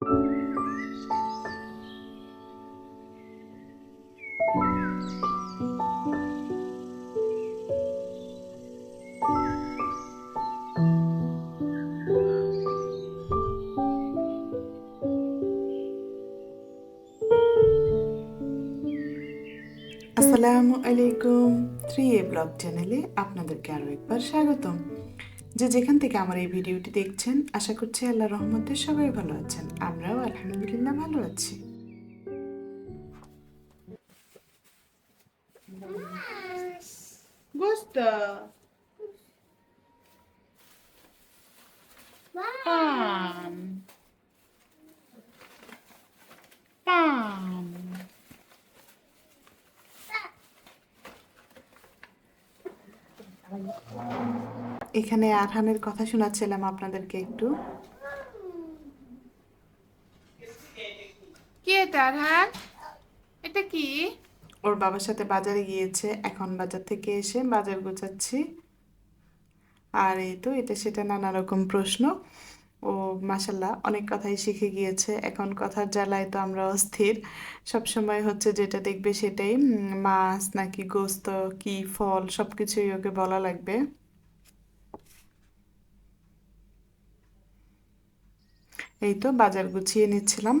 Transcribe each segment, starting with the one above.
আসসালামু আলাইকুম থ্রি এ ব্লগ চ্যানেলে আপনাদেরকে আরও একবার স্বাগতম। যে যেখান থেকে আমার এই ভিডিওটি দেখছেন আশা করছি আল্লাহ রহমতে সবাই ভালো আছেন। আমরাও আলহামদুলিল্লাহ ভালো আছি। গোস্ত। পান। এখানে আরহানের কথা শোনাচ্ছিলাম আপনাদেরকে একটু। কি এটা আরহান? এটা কি? ওর বাবার সাথে বাজারে গিয়েছে এখন বাজার থেকে এসে বাজার গোছাচ্ছি। আর এই তো এটা সেটা নানা রকম প্রশ্ন। ও মাসাল্লাহ অনেক কথাই শিখে গিয়েছে এখন কথার জ্বালায় তো আমরা অস্থির। সব সময় হচ্ছে যেটা দেখবে সেটাই মাছ নাকি গোস্ত কি ফল সব কিছুই ওকে বলা লাগবে। এই তো বাজার গুছিয়ে নিচ্ছিলাম।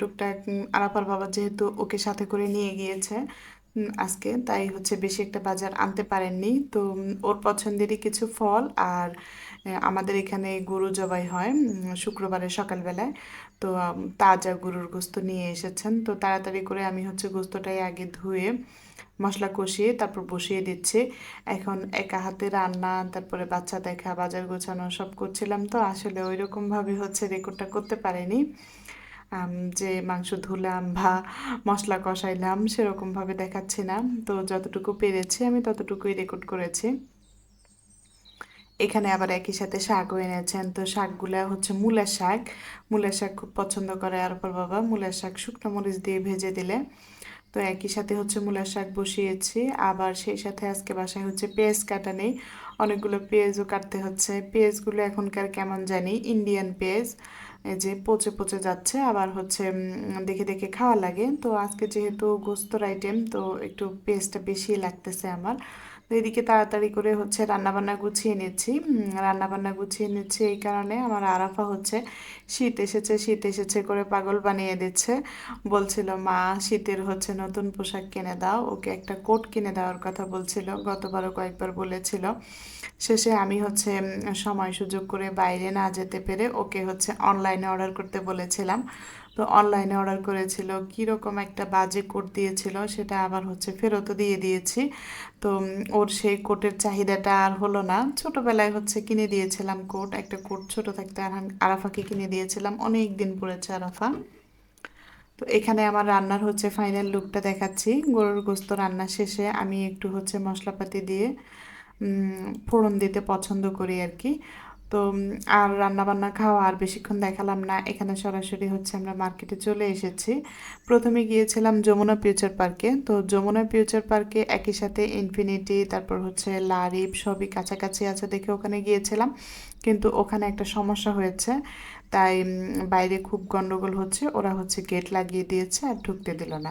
টুকটাক উম, আরাফার বাবা যেহেতু ওকে সাথে করে নিয়ে গিয়েছে আজকে তাই হচ্ছে বেশি একটা বাজার আনতে পারেননি। তো ওর পছন্দেরই কিছু ফল আর আমাদের এখানে গরু জবাই হয় উম, শুক্রবারে সকালবেলায়। তো তাজা গরুর গোস্ত নিয়ে এসেছেন। তো তাড়াতাড়ি করে আমি হচ্ছে গোস্তটাই আগে ধুয়ে মশলা কষিয়ে তারপর বসিয়ে দিচ্ছি। এখন একা হাতে রান্না, তারপরে বাচ্চা দেখা, বাজার গোছানো সব করছিলাম তো, আসলে ওই রকমভাবে হচ্ছে রেকর্ডটা করতে পারিনি। যে মাংস ধুলাম বা মশলা কষাইলাম সেরকমভাবে দেখাচ্ছি না। তো যতটুকু পেরেছি আমি ততটুকুই রেকর্ড করেছি। এখানে আবার একই সাথে শাকও এনেছেন। তো শাকগুলা হচ্ছে মূলার শাক। মূলার শাক খুব পছন্দ করে আর বাবা। মূলার শাক শুকনো মরিচ দিয়ে ভেজে দিলে তো একই সাথে হচ্ছে মূলার শাক বসিয়েছি। আবার সেই সাথে আজকে বাসায় হচ্ছে পেঁয়াজ কাটা নেই। অনেকগুলো পেঁয়াজও কাটতে হচ্ছে। পেঁয়াজগুলো এখনকার কেমন জানি ইন্ডিয়ান পেঁয়াজ যে পচে পচে যাচ্ছে। আবার হচ্ছে দেখে দেখে খাওয়া লাগে। তো আজকে যেহেতু গোস্তর আইটেম তো একটু পেঁয়াজটা বেশি লাগতেছে আমার। এদিকে তাড়াতাড়ি করে হচ্ছে রান্নাবান্না গুছিয়ে নিচ্ছি। রান্নাবান্না গুছিয়ে নিচ্ছি এই কারণে আমার আরাফা হচ্ছে শীত এসেছে শীত এসেছে করে পাগল বানিয়ে দিচ্ছে। বলছিল, মা, শীতের হচ্ছে নতুন পোশাক কিনে দাও, ওকে একটা কোট কিনে দেওয়ার কথা বলছিল, গতবারও কয়েকবার বলেছিল। শেষে আমি হচ্ছে সময় সুযোগ করে বাইরে না যেতে পেরে ওকে হচ্ছে অনলাইনে অর্ডার করতে বলেছিলাম। তো অনলাইনে অর্ডার করেছিল, কীরকম একটা বাজে কোট দিয়েছিল সেটা আবার হচ্ছে ফেরতও দিয়ে দিয়েছি। তো ওর সেই কোটের চাহিদাটা আর হলো না। ছোটোবেলায় হচ্ছে কিনে দিয়েছিলাম কোট একটা কোট ছোটো থাকতে আরাফাকে কিনে দিয়েছিলাম, অনেক দিন পড়েছে আরাফা। তো এখানে আমার রান্নার হচ্ছে ফাইনাল লুকটা দেখাচ্ছি। গরুর গোস্ত রান্না শেষে আমি একটু হচ্ছে মশলাপাতি দিয়ে ফোড়ন দিতে পছন্দ করি আর কি। তো আর রান্নাবান্না খাওয়া আর বেশিক্ষণ দেখালাম না। এখানে সরাসরি হচ্ছে আমরা মার্কেটে চলে এসেছি। প্রথমে গিয়েছিলাম যমুনা ফিউচার পার্কে তো যমুনা ফিউচার পার্কে একই সাথে ইনফিনিটি তারপর হচ্ছে লারিপ সবই কাছাকাছি আছে দেখে ওখানে গিয়েছিলাম। কিন্তু ওখানে একটা সমস্যা হয়েছে। তাই বাইরে খুব গন্ডগোল হচ্ছে। ওরা হচ্ছে গেট লাগিয়ে দিয়েছে আর ঢুকতে দিল না।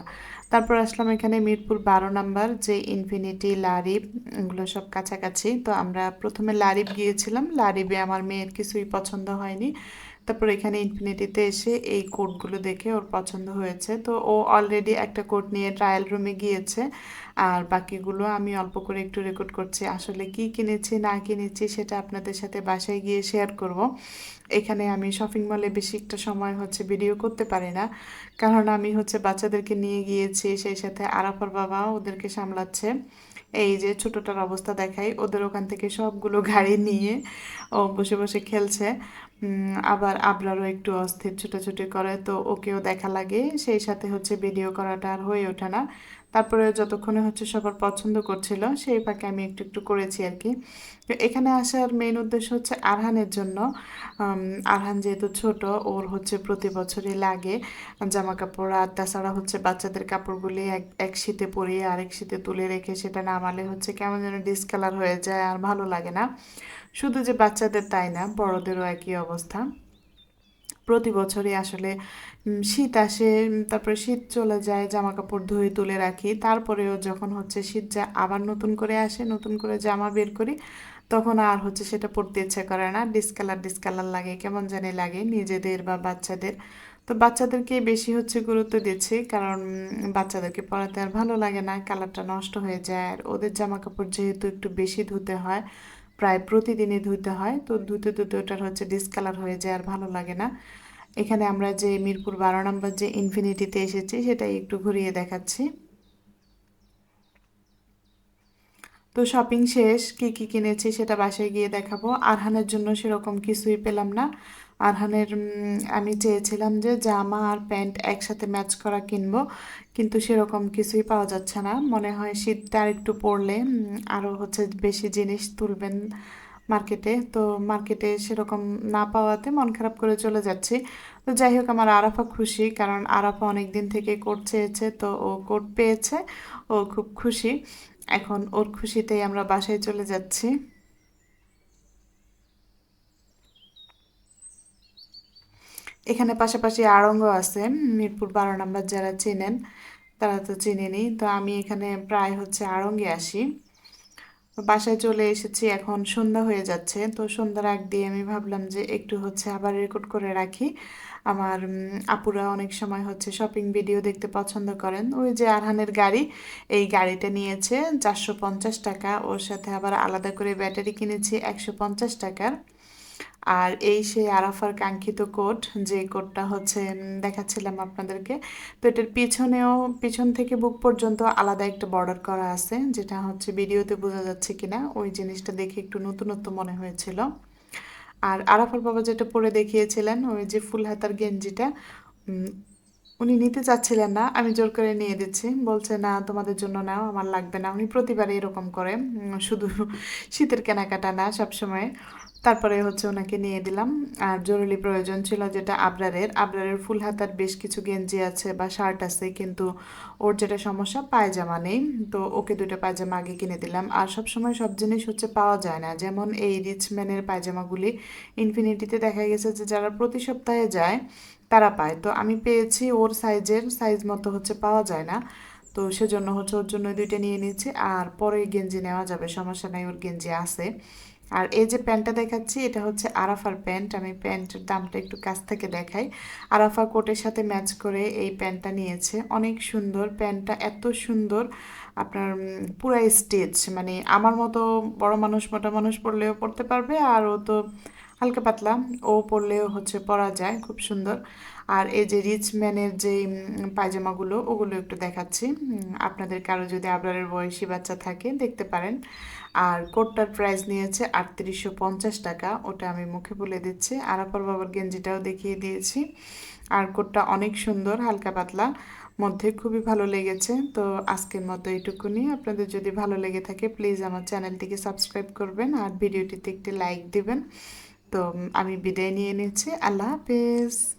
তারপর আসলাম এখানে মিরপুর বারো নাম্বার, যে ইনফিনিটি লারিব এগুলো সব কাছাকাছি। তো আমরা প্রথমে লারিব গিয়েছিলাম। লারিবে আমার মেয়ের কিছুই পছন্দ হয়নি। তারপর এখানে ইনফিনিটিতে এসে এই কোটগুলো দেখে ওর পছন্দ হয়েছে। তো ও অলরেডি একটা কোট নিয়ে ট্রায়াল রুমে গিয়েছে। আর বাকিগুলো আমি অল্প করে একটু রেকর্ড করছি, আসলে কি কিনেছি, না কিনেছি সেটা আপনাদের সাথে বাসায় গিয়ে শেয়ার করব। এখানে আমি শপিং মলে বেশি একটা সময় হচ্ছে ভিডিও করতে পারি না। কারণ আমি হচ্ছে বাচ্চাদেরকে নিয়ে গিয়েছি, সেই সাথে আরাফার বাবা ওদেরকে সামলাচ্ছে। এই যে ছোটোটার অবস্থা দেখাই, ওদের ওখান থেকে সবগুলো গাড়ি নিয়ে ও বসে বসে খেলছে। আবার আবরারও একটু অস্থির ছুটোছুটি করে, তো ওকেও দেখা লাগে। সেই সাথে হচ্ছে ভিডিও করাটা আর হয়ে ওঠে না। তারপরে যতক্ষণে হচ্ছে সবার পছন্দ করছিল, সেই ফাঁকে আমি একটু একটু করেছি আর কি। তো এখানে আসার মেইন উদ্দেশ্য হচ্ছে আরহানের জন্য। আরহান যেহেতু ছোট, ওর হচ্ছে প্রতি বছরই লাগে। জামা কাপড় আর তাছাড়া হচ্ছে বাচ্চাদের কাপড়গুলি এক এক শীতে পরিয়ে আরেক শীতে তুলে রেখে সেটা নামালে হচ্ছে কেমন যেন ডিসকালার হয়ে যায় আর ভালো লাগে না। শুধু যে বাচ্চাদের তাই না, বড়দেরও একই অবস্থা। প্রতি বছরই আসলে শীত আসে, তারপরে শীত চলে যায় জামা কাপড় ধুয়ে তুলে রাখি। তারপরেও যখন হচ্ছে শীত যা আবার নতুন করে আসে, নতুন করে জামা বের করি, তখন আর হচ্ছে সেটা পরতে ইচ্ছে করে না। ডিসকালার ডিসকালার লাগে, কেমন জানি লাগে নিজেদের বা বাচ্চাদের। তো বাচ্চাদেরকে বেশি হচ্ছে গুরুত্ব দিচ্ছি, কারণ বাচ্চাদেরকে পরাতে আর ভালো লাগে না, কালারটা নষ্ট হয়ে যায়। আর ওদের জামা কাপড় যেহেতু একটু বেশি ধুতে হয় প্রায় প্রতিদিনই ধুতে হয়। তো ধুতে ধুতে ওটার হচ্ছে ডিসকালার হয়ে যায় আর ভালো লাগে না। এখানে আমরা যে মিরপুর বারো নম্বর যে ইনফিনিটিতে এসেছি, সেটাই একটু ঘুরিয়ে দেখাচ্ছি। তো শপিং শেষ, কি কি কিনেছি সেটা বাসায় গিয়ে দেখাবো। আরহানের জন্য সেরকম কিছুই পেলাম না। আরহানের আমি চেয়েছিলাম যে, জামা আর প্যান্ট একসাথে ম্যাচ করা কিনবো, কিন্তু সেরকম কিছুই পাওয়া যাচ্ছে না। মনে হয় শীতটা আর একটু পড়লে আরও হচ্ছে বেশি জিনিস তুলবেন মার্কেটে। তো মার্কেটে সেরকম না পাওয়াতে মন খারাপ করে চলে যাচ্ছি। তো যাই হোক, আমার আরাফা খুশি, কারণ আরাফা অনেক দিন থেকে কোট চেয়েছে, তো ও কোট পেয়েছে, ও খুব খুশি। এখন ওর খুশিতেই আমরা বাসায় চলে যাচ্ছি। এখানে পাশাপাশি আড়ঙ্গ আছে। মিরপুর বারো নাম্বার যারা চেনেন, তারা তো চেনেনি তো আমি এখানে প্রায় হচ্ছে আড়ঙ্গে আসি। বাসায় চলে এসেছি, এখন সন্ধ্যা হয়ে যাচ্ছে। তো সন্ধ্যার আগ দিয়ে আমি ভাবলাম যে একটু হচ্ছে আবার রেকর্ড করে রাখি। আমার আপুরা অনেক সময় হচ্ছে শপিং ভিডিও দেখতে পছন্দ করেন। ওই যে আরহানের গাড়ি, এই গাড়িটা নিয়েছে চারশো পঞ্চাশ টাকা। ওর সাথে আবার আলাদা করে ব্যাটারি কিনেছি একশো পঞ্চাশ টাকার। আর এই সেই আরাফার কাঙ্ক্ষিত কোট, যে কোটটা হচ্ছে দেখাচ্ছিলাম আপনাদেরকে, তো এটার পিছনেও, পিছন থেকে বুক পর্যন্ত আলাদা একটা বর্ডার করা আছে, যেটা হচ্ছে ভিডিওতে বোঝা যাচ্ছে কিনা, ওই জিনিসটা দেখে একটু নতুনত্ব মনে হয়েছিল। আর আরাফার বাবা যেটা পরে দেখিয়েছিলেন, ওই যে ফুল হাতার গেঞ্জিটা উনি নিতে চাচ্ছিলেন না, আমি জোর করে নিয়ে দিচ্ছি, বলছে, না, তোমাদের জন্য নাও, আমার লাগবে না। উনি প্রতিবারই এরকম করে শুধু শীতের কেনাকাটা না, সবসময়। তারপরে হচ্ছে ওনাকে নিয়ে দিলাম। আর জরুরি প্রয়োজন ছিল যেটা আবরারের। আবরারের ফুল হাতার বেশ কিছু গেঞ্জি আছে বা শার্ট আছে, কিন্তু ওর যেটা সমস্যা, পায়জামা নেই। তো ওকে দুটো পায়জামা আগে কিনে দিলাম। আর সব সময় সব জিনিস হচ্ছে পাওয়া যায় না। যেমন এই রিচম্যানের পায়জামাগুলি ইনফিনিটিতে দেখা গেছে যে যারা প্রতি সপ্তাহে যায়, তারা পায়। তো আমি পেয়েছি ওর সাইজের, সাইজ মতো হচ্ছে পাওয়া যায় না। তো সেজন্য হচ্ছে ওর জন্য দুইটা নিয়ে নিয়েছি। আর পরে গেঞ্জি নেওয়া যাবে, সমস্যা নাই, ওর গেঞ্জি আছে। আর এই যে প্যান্টটা দেখাচ্ছি, এটা হচ্ছে আরাফার প্যান্ট। আমি প্যান্টের দামটা একটু কাছ থেকে দেখাই। আরাফা কোটের সাথে ম্যাচ করে এই প্যান্টটা নিয়েছে। অনেক সুন্দর। প্যান্টটা এত সুন্দর। আপনার পুরা স্টিচ। মানে আমার মতো বড় মানুষ, মোটা মানুষ পরলেও পরতে পারবে আর ও তো হালকা পাতলা। ও পরলেও হচ্ছে পরা যায়। খুব সুন্দর। আর এই যে রিচ ম্যানের যে পায়জামাগুলো, ওগুলো একটু দেখাচ্ছি। আপনাদের কারও যদি আবরারের বয়সী বাচ্চা থাকে, দেখতে পারেন। আর কোটটার প্রাইস নিয়েছে আটত্রিশশো পঞ্চাশ টাকা, ওটা আমি মুখে বলে দিচ্ছি। আরাপার বাবার গেঞ্জিটাও দেখিয়ে দিয়েছি। আর কোটটা অনেক সুন্দর, হালকা পাতলা, মধ্যে খুবই ভালো লেগেছে। তো আজকের মতো এইটুকুনি। আপনাদের যদি ভালো লেগে থাকে প্লিজ আমার চ্যানেলটিকে সাবস্ক্রাইব করবেন আর ভিডিওটিতে একটি লাইক দিবেন। তো আমি বিদায় নিয়ে নিচ্ছি। আল্লাহ হাফেজ।